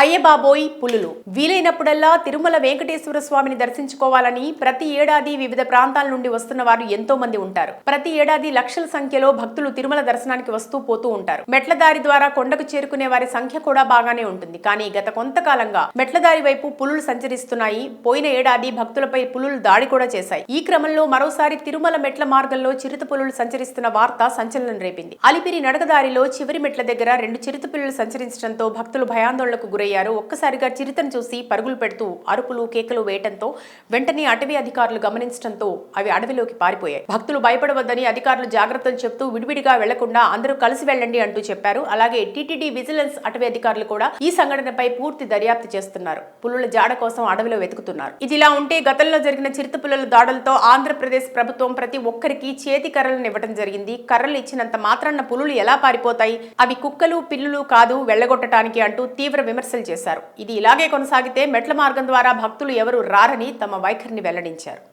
అయ్యబాబోయ్ పులులు. వీలైనప్పుడల్లా తిరుమల వెంకటేశ్వర స్వామిని దర్శించుకోవాలని ప్రతి ఏడాది వివిధ ప్రాంతాల నుండి వస్తున్న వారు ఎంతో మంది ఉంటారు. ప్రతి ఏడాది లక్షల సంఖ్యలో భక్తులు తిరుమల దర్శనానికి వస్తూ పోతూ ఉంటారు. మెట్ల దారి ద్వారా కొండకు చేరుకునే వారి సంఖ్య కూడా బాగానే ఉంటుంది. కానీ గత కొంతకాలంగా మెట్ల దారి వైపు పులులు సంచరిస్తున్నాయి. పోయిన ఏడాది భక్తులపై పులులు దాడి కూడా చేశాయి. ఈ క్రమంలో మరోసారి తిరుమల మెట్ల మార్గంలో చిరుత పులులు సంచరిస్తున్న వార్త సంచలనం రేపింది. అలిపిరి నడకదారిలో చివరి మెట్ల దగ్గర రెండు చిరుత పులులు సంచరించడంతో భక్తులు భయాందోళనకు గురయ్యారు ఒక్కసారిగా చిరుతను చూసి పరుగులు పెడుతూ అరుపులు కేకలు వేయటంతో వెంటనే అటవీ అధికారులు గమనించడంతో అవి అడవిలోకి పారిపోయాయి. భక్తులు భయపడవద్దని అధికారులు జాగ్రత్తలు చెప్తూ విడివిడిగా వెళ్ళకుండా అందరూ కలిసి వెళ్ళండి అంటూ చెప్పారు. అలాగే టీటీడీ విజిలెన్స్ అటవీ అధికారులు కూడా ఈ సంఘటనపై పూర్తి దర్యాప్తు చేస్తున్నారు. పులుల జాడ కోసం అడవిలో వెతుకుతున్నారు. ఇదిలా ఉంటే గతంలో జరిగిన చిరుత పులుల దాడులతో ఆంధ్రప్రదేశ్ ప్రభుత్వం ప్రతి ఒక్కరికి చేతి కర్రలను ఇవ్వడం జరిగింది. కర్రలు ఇచ్చినంత మాత్రాన పులులు ఎలా పారిపోతాయి? అవి కుక్కలు పిల్లులు కాదు వెళ్ళగొట్టడానికి అంటూ తీవ్ర విమర్శలు విమర్శలు చేశారు. ఇది ఇలాగే కొనసాగితే మెట్ల మార్గం ద్వారా భక్తులు ఎవరూ రారని తమ వైఖరిని వెల్లడించారు.